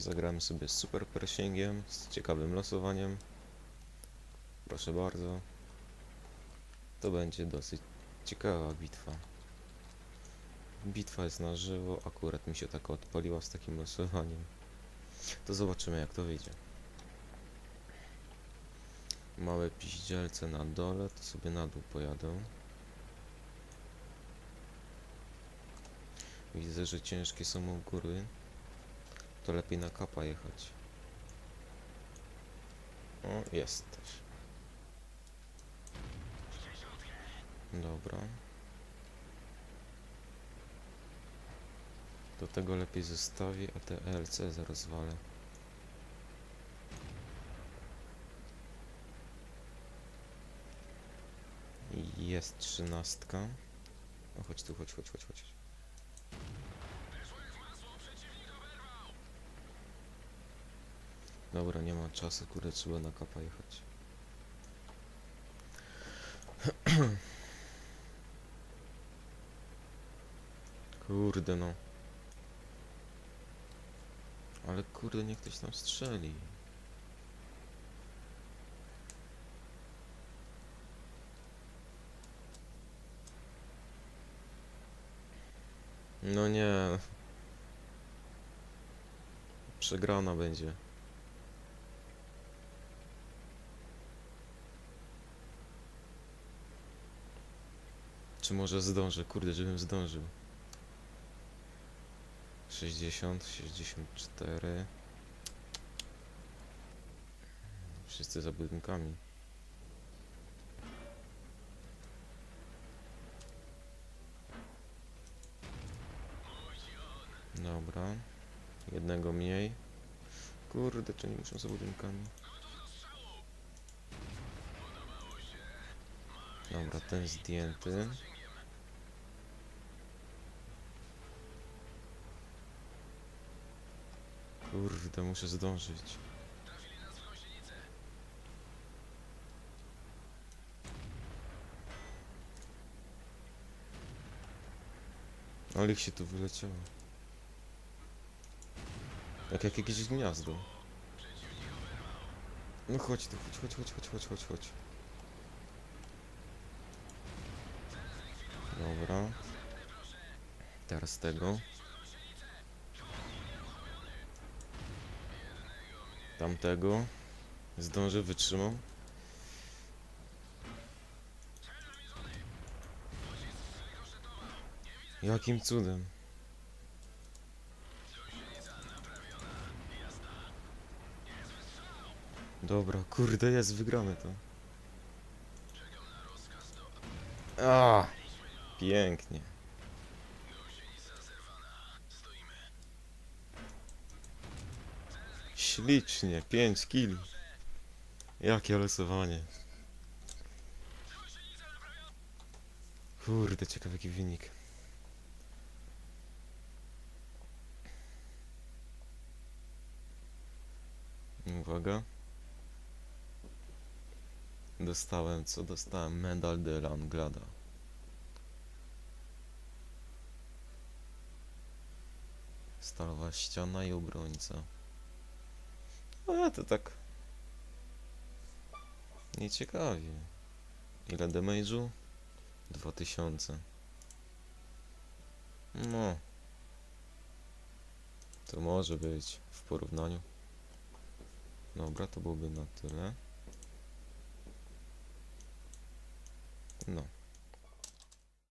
zagramy sobie super pressingiem, z ciekawym losowaniem. Proszę bardzo. To będzie dosyć ciekawa bitwa. Bitwa jest na żywo, akurat mi się tak odpaliła z takim losowaniem. To zobaczymy jak to wyjdzie. Małe piździelce na dole, to sobie na dół pojadę. Widzę, że ciężkie są u góry. To lepiej na kapa jechać. O, jest też. Dobra. Do tego lepiej zostawię, a te ELC zaraz walę. Jest trzynastka. O, chodź tu, chodź, chodź, chodź, chodź. Dobra, nie ma czasu, kurde, trzeba na kapa jechać. Kurde no. Ale kurde, niech ktoś tam strzeli. No nie. Przegrana będzie. Czy może zdążę? Kurde, żebym zdążył. 60, 64. Wszyscy za budynkami. Dobra. Jednego mniej. Kurde, czy nie muszą za budynkami? Dobra, ten zdjęty. Kurde, muszę zdążyć. Ale ich się tu wyleciało. Jak, jak jakieś gniazdo. No chodź tu, chodź, chodź, chodź, chodź, chodź, chodź. Dobra. Teraz tego. Tamtego. Zdążę, wytrzymał. Jakim cudem? Dobra, kurde jest, wygramy to. A, pięknie. Ślicznie, 5 kili. Jakie losowanie. Kurde, ciekawy jaki wynik. Uwaga. Dostałem, co dostałem? Medal de Langlada. Stalowa ściana i obrońca. A to tak. Nieciekawie. Ile damage'u? 2000. No. To może być w porównaniu. Dobra, to byłoby na tyle. No.